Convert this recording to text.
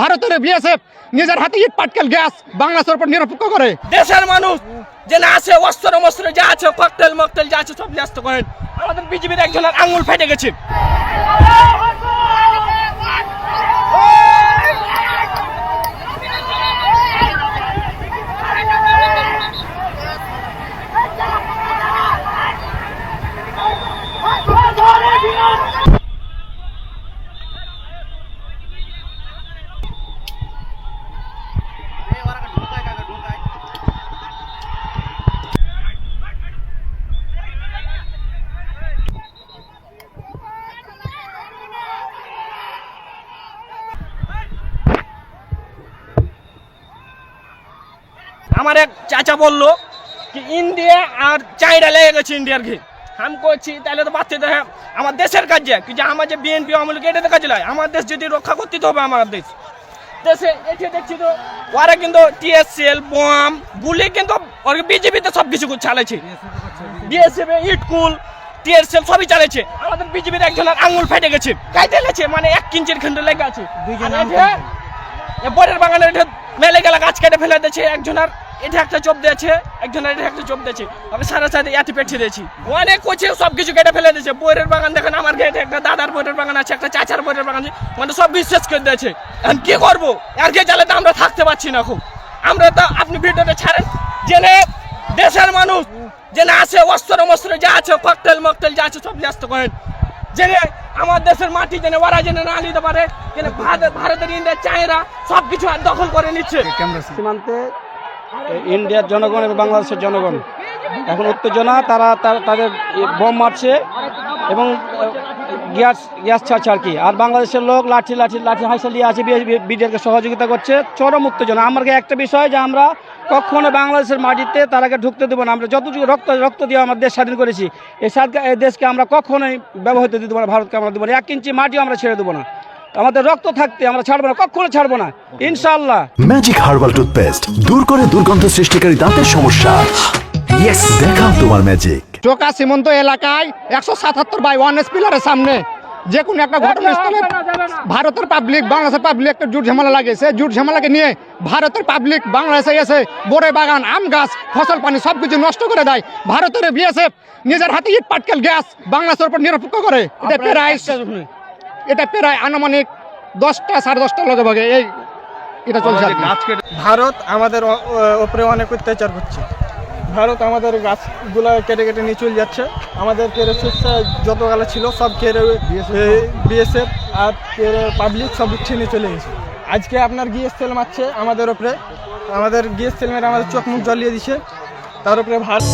ভারতের বিএসএফ নিজের হাতে ইট পাটকেল গ্যাস বাংলাদেশের উপর নিরপেক্ষ করে। দেশের মানুষ যে না আছে, অস্ত্র মস্ত্র যা আছে, ককটেল মকটেল যা আছে, সব ন্যস্ত করেন। আমাদের বিজেপির একজনের আঙুল ফেটে গেছে। আমার এক চাচা বলল কি ইন্ডিয়া আর চাইনা লেগে গেছে ইন্ডিয়ার ঘি। আমি করছি তাহলে তো বাচ্চা দেখে আমার দেশের কাজ যে কি যে আমার যে বিএনপি আমল এটাতে কাজে লাগে আমার দেশ যদি রক্ষা করতে হবে আমার দেশ। দেশে এটি দেখছি তো ওরা কিন্তু টিএসএল বোম গুলি কিন্তু ওরা বিজেপিতে সব কিছু চালাচ্ছে বিএসএফ ইটকুল টিএসএল সবই চালাচ্ছে আমাদের বিজেপির একজনের আঙুল ফেটে গেছে। গাইতে লেগেছে মানে এক কিঞ্চির খন্ড লেগে আছে। বরের বাগানের এটা মেলে গেলা গাছ কেটে ফেলে দিয়েছে একজনের। এটা একটা চোপ দিয়েছে, একজনের এটা একটা চোপ দিয়েছে। আমি সারা সাথে এতে পেটে দিয়েছি। অনেক কোচে সব কিছু কেটে ফেলে দিয়েছে। বইয়ের বাগান দেখেন, আমার গেটে একটা দাদার বইয়ের বাগান আছে, একটা চাচার বইয়ের বাগান আছে মানে সব বিশ্বাস করে দিয়েছে। এখন কি করব? আর কে চালে তো আমরা থাকতে পারছি না খুব আমরা তো আপনি ভিডিওটা ছাড়েন। জেনে দেশের মানুষ যে না আছে অস্ত্র মস্ত্র যা আছে ককটেল মকটেল যা আছে, সব ন্যস্ত করেন। জেনে আমার দেশের মাটি জেনে ওরা জেনে না নিতে পারে। যেন ভারত ভারতের ইন্ডিয়া চায়রা সব কিছু আর দখল করে নিচ্ছে। সীমান্তে ইন্ডিয়ার জনগণ এবং বাংলাদেশের জনগণ। এখন উত্তেজনা তারা তাদের বোম মারছে। এবং গ্যাস গ্যাস ছাড়ছে আর কি। আর বাংলাদেশের লোক লাঠি লাঠি লাঠি হাইসা নিয়ে আছে বিডিআরকে সহযোগিতা করছে। চরম উত্তেজনা আমার একটা বিষয় যে আমরা কখনো বাংলাদেশের মাটিতে তারাকে ঢুকতে দেবো না। আমরা যতটুকু রক্ত রক্ত দিয়ে আমার দেশ স্বাধীন করেছি, এই এই দেশকে আমরা কখনোই ব্যবহৃত দিতে না, ভারতকে আমরা দেবো না। এক ইঞ্চি মাটিও আমরা ছেড়ে দেবো না। আমাদের রক্ত থাকতে আমরা ছাড়বো না, কখনো ছাড়বো না। ইনশাআল্লাহ। ম্যাজিক হার্বাল টুথপেস্ট দূর করে দুর্গন্ধ সৃষ্টিকারী দাঁতের সমস্যা। দেখাও তোমার ম্যাজিক টোকা সীমন্ত এলাকায় একশো সাতাত্তর বাই ওয়ান এস পিলারের সামনে। যে কোনো একটা ঘটনাস্থলে ভারতের পাবলিক বাংলাদেশের পাবলিক একটা জুট ঝামেলা লাগেছে জুট ঝামেলাকে নিয়ে ভারতের পাবলিক বাংলাদেশে এসে বোরে বাগান আম গাছ ফসল পানি সব কিছু নষ্ট করে দেয়। ভারতের বিএসএফ নিজের হাতে ইট পাটকেল গ্যাস বাংলাদেশের উপর নিরপেক্ষ করে। এটা প্রায় এটা প্রায় আনুমানিক দশটা সাড়ে দশটা লগে ভাগে এই এটা চলছে ভারত আমাদের ওপরে অনেক অত্যাচার করছে। ভারত আমাদের গাছগুলো কেটে কেটে নিয়ে চলে যাচ্ছে। আমাদের শস্য যত গালা ছিল সব কেড়ে বিএসএফ আর কেড়ে পাবলিক সব নিয়ে চলে গেছে। আজকে আপনার গিয়েস সেল মারছে আমাদের ওপরে আমাদের গিয়েস সেল মেরে আমাদের চোখ মুখ জ্বলিয়ে দিছে। তার উপরে ভারত